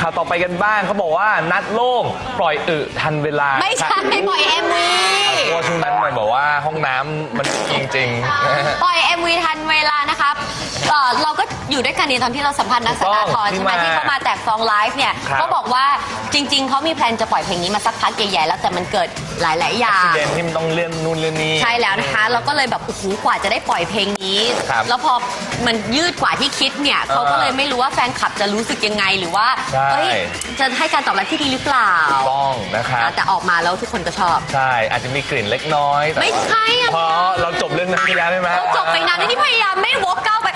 ข่าวต่อไปกันบ้างเขาบอกว่านัดโล่งปล่อยอึทันเวลาไม่ใช่ ปล่อย MV เพราะว่าช่วงนั้นมันบอกว่าห้องน้ำมันจริงๆปล่อย MV ทันเวลานะครับเอ่อเราก็ อยู่ด้วยกันในตอนที่เราสัมภาษณ์นักสตาร์ทรถูใช่กไหมต้องที่เขามาแตกฟองไลฟ์เนี่ยครับ เขาบอกว่าจริง ๆ เขามีแพลนจะปล่อยเพลงนี้มาสักพักใหญ่ๆแล้วแต่มันเกิดหลายๆอย่าง เดนที่มันต้องเลื่อนนู่นเลื่อนนี่ ใช่แล้วนะคะเราก็เลยแบบโอ้โหกว่าจะได้ปล่อยเพลงนี้ ครับแล้วพอมันยืดกว่าที่คิดเนี่ยเขาก็เลยไม่รู้ว่าแฟนคลับจะรู้สึกยังไงหรือว่าใช่ เอ้ยจะให้การตอบรับที่ดีหรือเปล่าต้องนะครับแต่ออกมาแล้วทุกคนก็ชอบ ใช่อาจจะมีกลิ่นเล็กน้อยแต่ไม่ใช่อะ เพราะเราจบเรื่องนั้นไปแล้วใช่ไหมเราจบไปนานนี่พยายามไม่วกก้าวไป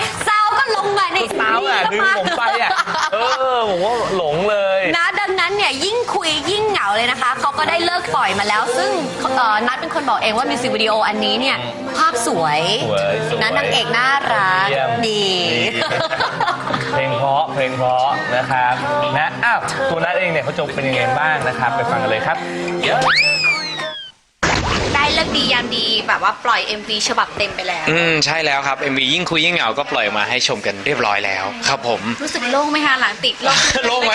ดึงผมไปอะเออผมว่าหลงเลย นะดังนั้นเนี่ยยิ่งคุยยิ่งเหงาเลยนะคะเขาก็ได้เลิกปล่อยมาแล้ว ซึ่งเอ่อนัดเป็นคนบอกเองว่ามิวสิกวิดีโออันนี้เนี่ยภาพสวยสวยสวยนะนางเอกน่ารักเยี่ยม ดี เพลงเพราะเพลงเพราะนะครับนะอ้าวตัวนัทเองเนี่ยเขาจบเป็นยังไงบ้างนะครับ ไปฟังกันเลยครับไดียามดีแบบว่าปล่อย MV ฉบับเต็มไปแล้ว อืมใช่แล้วครับ MV ยิ่งคุยยิ่งเหงาก็ปล่อยมาให้ชมกันเรียบร้อยแล้วครับผม รู้สึกโล่งไหมคะหลังติดโล่ง โล่งไหม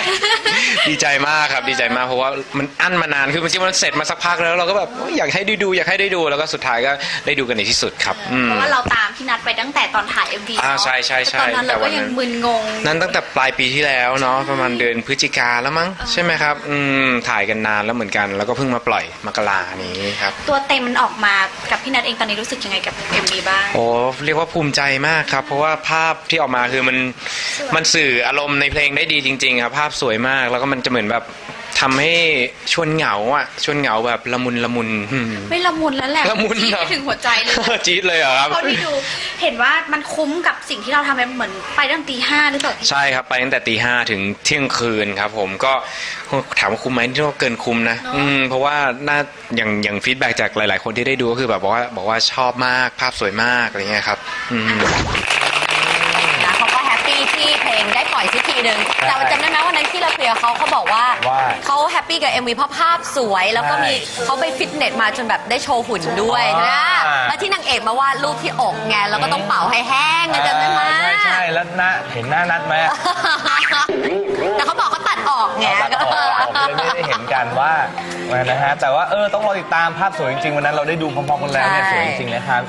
ดีใจมากครับดีใจมากเพราะว่ามันอั้นมานานคือจริงๆมันเสร็จมาสักพักแล้วเราก็แบบโอ๊ยอยากให้ได้ดูอยากให้ได้ดูแล้วก็สุดท้ายก็ได้ดูกันในที่สุดครับอืม เพราะว่าเราตามพี่นัด ตั้งแต่ตอนถ่าย MV อ่าเนะใช่ใช่ใช่ตอนนั้นแต่เราวัก็นนั้ยังนมึนงง นั้นตั้งแต่ปลายปีที่แล้วเนาะประมาณเดือนพฤศจิกาแล้วมั้งใช่ไหมครับอืมถ่ายกันนานแล้วเหมือนกันแล้วก็เพิ่งมาปล่อยมกรานี้ครับ ตัวเต็มมันออกมากับพี่นัดเองตอนนี้รู้สึกยังไงกับ MV บ้าง โอ้เรียกว่าภูมิใจมากครับ เพราะว่าภาพที่ออกมาคือมันมันสื่ออารมณ์ในเพลงได้ดีจริง ๆ ครับ ภาพสวยมากแล้วก็มันจะเหมือนแบบ ทำให้ชวนเหงาอะชวนเหงาแบบละมุนละมุนอืมไม่ละมุนแล้วแหละละมุนจี๊ดเหรอไปถึงหัวใจเลยจี๊ดเลยเหรอครับเขาที่ดูเห็นว่ามันคุ้มกับสิ่งที่เราทำไปเหมือนไปตั้งตีห้าหรือเปล่าใช่ครับไปตั้งแต่ตีห้าถึงเที่ยงคืนครับ ผมก็ถามว่าคุ้มไหมที่ว่าเกินคุ้มนะ อืมเพราะว่าน่าอย่างอย่างฟีดแบ็จากหลาย ๆ คนที่ได้ดูก็คือแบบบอกว่าบอกว่าชอบมากภาพสวยมากอะไรเงี้ยครับ อืม นะเขาก็แฮปปี้ ที่เพลงได้ปล่อยสักทีหนึ่งแต่ว่าจำได้ไหมวันนั้นที่เราคุยกับเขาเขาบอกว่าว่าเขาแฮปปี้กับ MV เพราะภาพสวย แล้วก็มีใช่เขาไปฟิตเนสมาจนแบบได้โชว์หุ่นด้วยอ๋อนะแล้วที่นางเอกมาวาดรูปที่อกไงแล้วก็ต้องเป่าให้แห้งไงจำได้ไหม ใช่ใช่แล้วหน้าเห็นหน้านัดไหมแต่เขาบอกเขาตัดออกไงเอาตัดออกออกเลยไม่ได้เห็นกันว่านะฮะแต่ว่าเออต้องรอติดตามภาพสวยจริงๆวันนั้นเราได้ดูพร้อมๆกันแล้วเนี่ยสวยจริงๆนะครับ